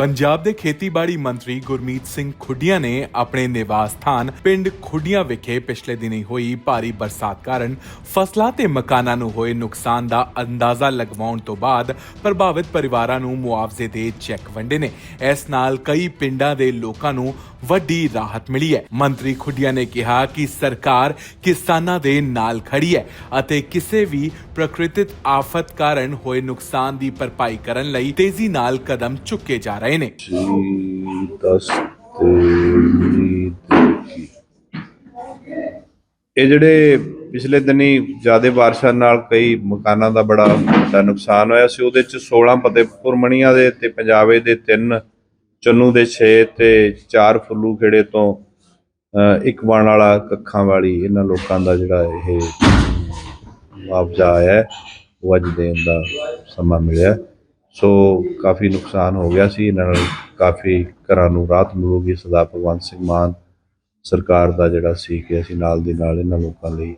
ਪੰਜਾਬ ਦੇ ਖੇਤੀਬਾੜੀ ਮੰਤਰੀ ਗੁਰਮੀਤ ਸਿੰਘ ਖੁੱਡੀਆਂ ਨੇ ਆਪਣੇ ਨਿਵਾਸ ਸਥਾਨ ਪਿੰਡ ਖੁੱਡੀਆਂ ਵਿਖੇ ਪਿਛਲੇ ਦਿਨੀ ਹੋਈ ਭਾਰੀ ਬਰਸਾਤ ਕਾਰਨ ਫਸਲਾਂ ਤੇ ਮਕਾਨਾਂ ਨੂੰ ਹੋਏ ਨੁਕਸਾਨ ਦਾ ਅੰਦਾਜ਼ਾ ਲਗਵਾਉਣ ਤੋਂ ਬਾਅਦ ਪ੍ਰਭਾਵਿਤ ਪਰਿਵਾਰਾਂ ਨੂੰ ਮੁਆਵਜ਼ੇ ਦੇ ਚੈੱਕ ਵੰਡੇ ਨੇ। ਇਸ ਨਾਲ ਕਈ ਪਿੰਡਾਂ ਦੇ ਲੋਕਾਂ ਨੂੰ ਵੱਡੀ ਰਾਹਤ ਮਿਲੀ ਹੈ। ਮੰਤਰੀ ਖੁੱਡੀਆਂ ਨੇ ਕਿਹਾ ਕਿ ਸਰਕਾਰ ਕਿਸਾਨਾਂ ਦੇ ਨਾਲ ਖੜੀ ਹੈ ਅਤੇ ਕਿਸੇ ਵੀ ਪ੍ਰਕਿਰਤਿਕ ਆਫਤ ਕਾਰਨ ਹੋਏ ਨੁਕਸਾਨ ਦੀ ਭਰਪਾਈ ਕਰਨ ਲਈ ਤੇਜ਼ੀ ਨਾਲ ਕਦਮ ਚੁੱਕੇ ਜਾ ਰਹੇ ਨੇ। ਇਹ ਜਿਹੜੇ ਪਿਛਲੇ ਦਿਨੀ ਜ਼ਿਆਦਾ ਬਾਰਿਸ਼ਾਂ ਨਾਲ ਕਈ ਮਕਾਨਾਂ ਦਾ ਬੜਾ ਵੱਡਾ ਨੁਕਸਾਨ ਹੋਇਆ ਸੀ, ਉਹਦੇ ਚ 16 ਫਤਿਹਪੁਰ ਮਣੀਆਂ ਦੇ ਤੇ ਪੰਜਾਬੇ ਦੇ ਤਿੰਨ ਚੰਨੂ ਦੇ 6 ਤੇ 4 ਫੁੱਲੂ ਖੇੜੇ ਤੋਂ ਇੱਕ ਬਣ ਵਾਲਾ ਕੱਖਾਂ ਵਾਲੀ ਇਹਨਾਂ ਲੋਕਾਂ ਦਾ ਜਿਹੜਾ ਇਹ ਮੁਆਵਜ਼ਾ ਆਇਆ ਹੈ, ਉਹ ਅੱਜ ਦੇਣ ਦਾ ਸਮਾਂ ਮਿਲਿਆ। ਸੋ ਕਾਫੀ ਨੁਕਸਾਨ ਹੋ ਗਿਆ ਸੀ ਇਹਨਾਂ ਨਾਲ ਕਾਫੀ ਘਰਾਂ ਨੂੰ ਰਾਹਤ ਮਿਲੂਗੀ। ਸਦਾ ਭਗਵੰਤ ਸਿੰਘ ਮਾਨ ਸਰਕਾਰ ਦਾ ਜਿਹੜਾ ਸੀ ਕਿ ਅਸੀਂ ਨਾਲ ਦੀ ਨਾਲ ਇਹਨਾਂ ਲੋਕਾਂ ਲਈ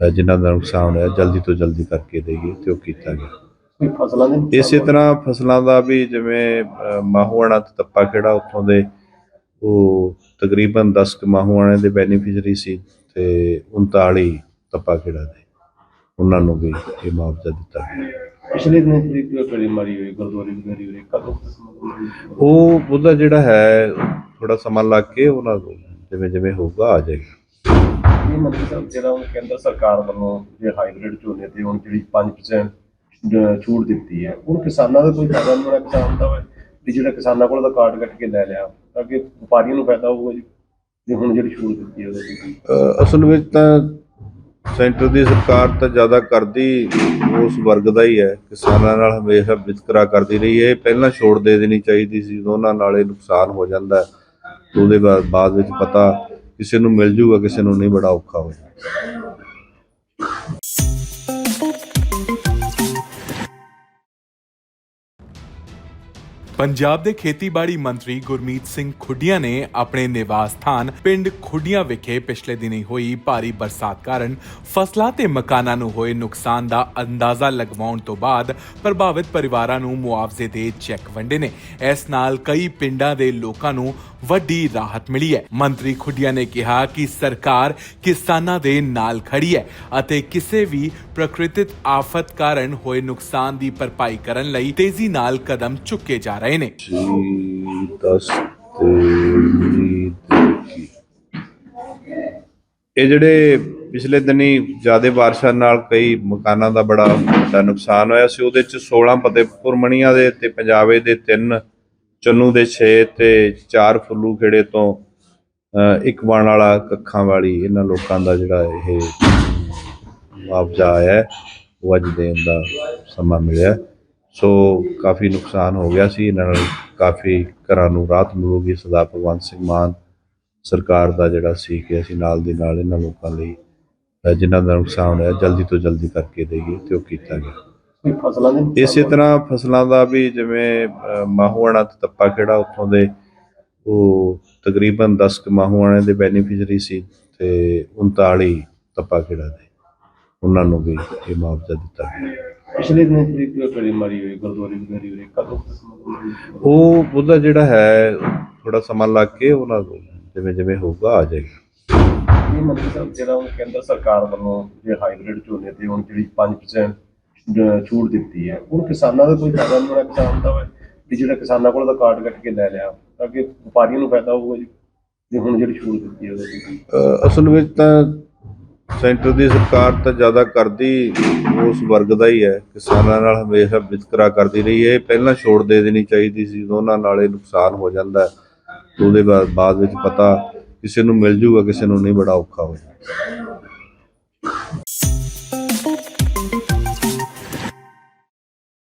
ਅਹ ਜਿਨ੍ਹਾਂ ਦਾ ਨੁਕਸਾਨ ਹੋਇਆ ਜਲਦੀ ਤੋਂ ਜਲਦੀ ਕਰਕੇ ਦੇਈਏ ਤੇ ਉਹ ਕੀਤਾ ਗਿਆ। ਕੋਈ ਫਸਲਾਂ ਦੇ ਨੁਕਸਾਨ ਇਸੇ ਤਰ੍ਹਾਂ ਫਸਲਾਂ ਦਾ ਵੀ ਜਿਵੇਂ ਮਾਹੂਆਣਾ ਤੇ ਤੱਪਾ ਕਿਹੜਾ ਉੱਥੋਂ ਦੇ ਉਹ ਤਕਰੀਬਨ 10 ਕੁ ਮਾਹੂਆਣੇ ਦੇ ਬੈਨੀਫੀਸ਼ਰੀ ਸੀ ਤੇ 39 ਤੱਪਾ ਕਿਹੜਾ ਦੇ। ਉਹਨਾਂ ਨੂੰ ਵੀ ਇਹ ਮੁਆਵਜ਼ਾ ਦਿੱਤਾ ਗਿਆ। ਪਿਛਲੇ ਦਿਨ ਜਿਹੜੀ ਗੜੀ ਮਾਰੀ ਹੋਈ ਗੁਰਦੁਆਰੇ ਦੀ ਗੜੀ ਹੋਈ ਕਦੋਂ ਉਹ ਉਹਦਾ ਜਿਹੜਾ ਹੈ ਥੋੜਾ ਸਮਾਂ ਲੱਗ ਕੇ ਉਹਨਾਂ ਨੂੰ ਜਿਵੇਂ ਜਿਵੇਂ ਹੋਊਗਾ ਆ ਜਾਏਗਾ। ਇਹ ਮੰਤਰੀ ਸਾਹਿਬ ਜਿਹੜਾ ਉਹ ਕੇਂਦਰ ਸਰਕਾਰ ਵੱਲੋਂ ਜੇ ਹਾਈਬ੍ਰਿਡ ਝੋਨੇ ਤੇ ਹੁਣ ਜਿਹੜੀ 5% ਜ- ਛੂਟ ਦਿੱਤੀ ਹੈ। ਉਹ ਕਿਸਾਨਾਂ ਦਾ ਕੋਈ ਫਾਇਦਾ ਨਹੀਂ ਹੋਣਾ ਕਿਸਾਨ ਦਾ ਵੀ। ਜਿਹੜਾ ਕਿਸਾਨਾਂ ਕੋਲ ਦਾ ਕਾਰਡ ਕੱਟ ਕੇ ਲੈ ਲਿਆ, ਤਾਂ ਕਿ ਵਪਾਰੀਆਂ ਨੂੰ ਫਾਇਦਾ ਹੋਊਗਾ ਜੀ ਜੇ ਹੁਣ ਜਿਹੜੀ ਛੂਟ ਦਿੱਤੀ ਹੈ ਉਹਦੇ ਅਸਲ ਵਿੱਚ ਤਾਂ ਸੈਂਟਰ ਦੀ ਸਰਕਾਰ ਤਾਂ ਜ਼ਿਆਦਾ ਕਰਦੀ, ਉਸ ਵਰਗ ਦਾ ਹੀ ਹੈ। ਕਿਸਾਨਾਂ ਨਾਲ ਹਮੇਸ਼ਾ ਵਿਤਕਰਾ ਕਰਦੀ ਰਹੀ ਹੈ। ਇਹ ਪਹਿਲਾਂ ਛੋੜ ਦੇ ਦੇਣੀ ਚਾਹੀਦੀ ਸੀ ਉਹਨਾਂ ਨਾਲ ਇਹ ਨੁਕਸਾਨ ਹੋ ਜਾਂਦਾ ਉਹਦੇ ਬਾਅਦ ਬਾਅਦ ਵਿੱਚ ਪਤਾ ਕਿਸੇ ਨੂੰ ਮਿਲ ਜੂਗਾ, ਕਿਸੇ ਨੂੰ ਨਹੀਂ, ਬੜਾ ਔਖਾ ਹੋ ਜਾਊਗਾ ਪੰਜਾਬ ਦੇ ਖੇਤੀਬਾੜੀ ਮੰਤਰੀ ਗੁਰਮੀਤ ਸਿੰਘ ਖੁੱਡੀਆਂ ਨੇ ਆਪਣੇ ਨਿਵਾਸ ਸਥਾਨ ਪਿੰਡ ਖੁੱਡੀਆਂ ਵਿਖੇ ਪਿਛਲੇ ਦਿਨੀ ਹੋਈ ਭਾਰੀ ਬਰਸਾਤ ਕਾਰਨ ਫਸਲਾਂ ਤੇ ਮਕਾਨਾਂ ਨੂੰ ਹੋਏ ਨੁਕਸਾਨ ਦਾ ਅੰਦਾਜ਼ਾ ਲਗਵਾਉਣ ਤੋਂ ਬਾਅਦ ਪ੍ਰਭਾਵਿਤ ਪਰਿਵਾਰਾਂ ਨੂੰ ਮੁਆਵਜ਼ੇ ਦੇ ਚੈੱਕ ਵੰਡੇ ਨੇ। ਇਸ ਨਾਲ ਕਈ ਪਿੰਡਾਂ ਦੇ ਲੋਕਾਂ ਨੂੰ ਵੱਡੀ ਰਾਹਤ ਮਿਲੀ ਹੈ। ਮੰਤਰੀ ਖੁੱਡੀਆਂ ਨੇ ਕਿਹਾ ਕਿ ਸਰਕਾਰ ਕਿਸਾਨਾਂ ਦੇ ਨਾਲ ਖੜੀ ਹੈ ਅਤੇ ਕਿਸੇ ਵੀ ਪ੍ਰਕਿਰਤਿਕ ਆਫਤ ਕਾਰਨ ਹੋਏ ਨੁਕਸਾਨ ਦੀ ਭਰਪਾਈ ਕਰਨ ਲਈ ਤੇਜ਼ੀ ਨਾਲ ਕਦਮ ਚੁੱਕੇ ਜਾ ਰਹੇ ਨੇ ਜੀ ਦਸ ਤੇ ਵੀਹ ਤੇ ਇੱਕੀ। ਇਹ ਜਿਹੜੇ ਪਿਛਲੇ ਦਿਨੀ ਜ਼ਿਆਦਾ ਬਾਰਿਸ਼ਾਂ ਨਾਲ ਕਈ ਮਕਾਨਾਂ ਦਾ ਬੜਾ ਵੱਡਾ ਨੁਕਸਾਨ ਹੋਇਆ ਸੀ ਉਹਦੇ ਚ 16 ਫਤਿਹਪੁਰ ਮਣੀਆਂ ਦੇ ਤੇ ਪੰਜਾਬੇ ਦੇ ਤਿੰਨ ਚੰਨੂ ਦੇ 6 ਤੇ 4 ਫੁੱਲੂ ਖੇੜੇ ਤੋਂ ਅਹ, ਇੱਕ ਬਣ ਵਾਲਾ ਕੱਖਾਂ ਵਾਲੀ ਇਹਨਾਂ ਲੋਕਾਂ ਦਾ ਜਿਹੜਾ ਇਹ ਮੁਆਵਜ਼ਾ ਆਇਆ ਹੈ, ਉਹ ਅੱਜ ਦੇਣ ਦਾ ਸਮਾਂ ਮਿਲਿਆ ਸੋ ਕਾਫੀ ਨੁਕਸਾਨ ਹੋ ਗਿਆ ਸੀ। ਇਹਨਾਂ ਨਾਲ ਕਾਫੀ ਘਰਾਂ ਨੂੰ ਰਾਹਤ ਮਿਲੂਗੀ। ਸਦਾ ਭਗਵੰਤ ਸਿੰਘ ਮਾਨ ਸਰਕਾਰ ਦਾ ਜਿਹੜਾ ਸੀ ਕਿ ਅਸੀਂ ਨਾਲ ਦੀ ਨਾਲ ਇਹਨਾਂ ਲੋਕਾਂ ਲਈ ਜਿਨ੍ਹਾਂ ਦਾ ਨੁਕਸਾਨ ਹੋਇਆ ਜਲਦੀ ਤੋਂ ਜਲਦੀ ਕਰਕੇ ਦੇਈਏ ਤੇ ਉਹ ਕੀਤਾ ਗਿਆ। ਇਸੇ ਤਰ੍ਹਾਂ ਫਸਲਾਂ ਦਾ ਵੀ ਜਿਵੇਂ ਮਾਹੂਆਣਾ ਤੇ ਤੱਪਾ ਕਿਹੜਾ ਉੱਥੋਂ ਦੇ ਉਹ ਤਕਰੀਬਨ 10 ਕੁ ਮਾਹੂਆਣੇ ਦੇ ਬੈਨੀਫੀਸ਼ਰੀ ਸੀ ਤੇ 39 ਤੱਪਾ ਕਿਹੜਾ ਦੇ। ਉਹਨਾਂ ਨੂੰ ਵੀ ਇਹ ਮੁਆਵਜ਼ਾ ਦਿੱਤਾ ਗਿਆ। ਪਿਛਲੇ ਦਿਨ ਜਿਹੜੀ ਗੜੀ ਮਾਰੀ ਹੋਈ ਗੁਰਦੁਆਰੇ ਦੀ ਗੜੀ ਹੋਈ ਕਦੋਂ ਉਹ ਉਹਦਾ ਜਿਹੜਾ ਹੈ ਥੋੜਾ ਸਮਾਂ ਲੱਗ ਕੇ ਉਹਨਾਂ ਨੂੰ ਜਿਵੇਂ ਜਿਵੇਂ ਹੋਊਗਾ ਆ ਜਾਏਗਾ। ਇਹ ਮੰਤਰੀ ਸਾਹਿਬ ਜਿਹੜਾ ਉਹ ਕੇਂਦਰ ਸਰਕਾਰ ਵੱਲੋਂ ਜੇ ਹਾਈਬ੍ਰਿਡ ਝੋਨੇ ਤੇ ਹੁਣ ਜਿਹੜੀ 5% ਜ- ਛੂਟ ਦਿੱਤੀ ਹੈ ਉਹ ਕਿਸਾਨਾਂ ਦਾ ਕੋਈ ਫਾਇਦਾ ਨਹੀਂ ਹੋਣਾ ਕਿਸਾਨ ਦਾ ਵਾ ਜਿਹੜਾ ਕਿਸਾਨਾਂ ਕੋਲ ਦਾ ਕਾਰਡ ਕੱਟ ਕੇ ਲੈ ਲਿਆ ਤਾਂ ਕਿ ਵਪਾਰੀਆਂ ਨੂੰ ਫਾਇਦਾ ਹੋਊਗਾ ਜੀ ਜੇ ਹੁਣ ਜਿਹੜੀ ਛੂਟ ਦਿੱਤੀ ਹੈ ਅਸਲ ਵਿੱਚ ਤਾਂ ਸੈਂਟਰ ਦੀ ਸਰਕਾਰ ਤਾਂ ਜ਼ਿਆਦਾ ਕਰਦੀ, ਉਸ ਵਰਗ ਦਾ ਹੀ ਹੈ। ਕਿਸਾਨਾਂ ਨਾਲ ਹਮੇਸ਼ਾ ਵਿਤਕਰਾ ਕਰਦੀ ਰਹੀ ਹੈ। ਇਹ ਪਹਿਲਾਂ ਛੋੜ ਦੇ ਦੇਣੀ ਚਾਹੀਦੀ ਸੀ ਉਹਨਾਂ ਨਾਲ ਇਹ ਨੁਕਸਾਨ ਹੋ ਜਾਂਦਾ ਉਹਦੇ ਬਾਅਦ ਬਾਅਦ ਵਿੱਚ ਪਤਾ ਕਿਸੇ ਨੂੰ ਮਿਲ ਜੂਗਾ, ਕਿਸੇ ਨੂੰ ਨਹੀਂ, ਬੜਾ ਔਖਾ ਹੋ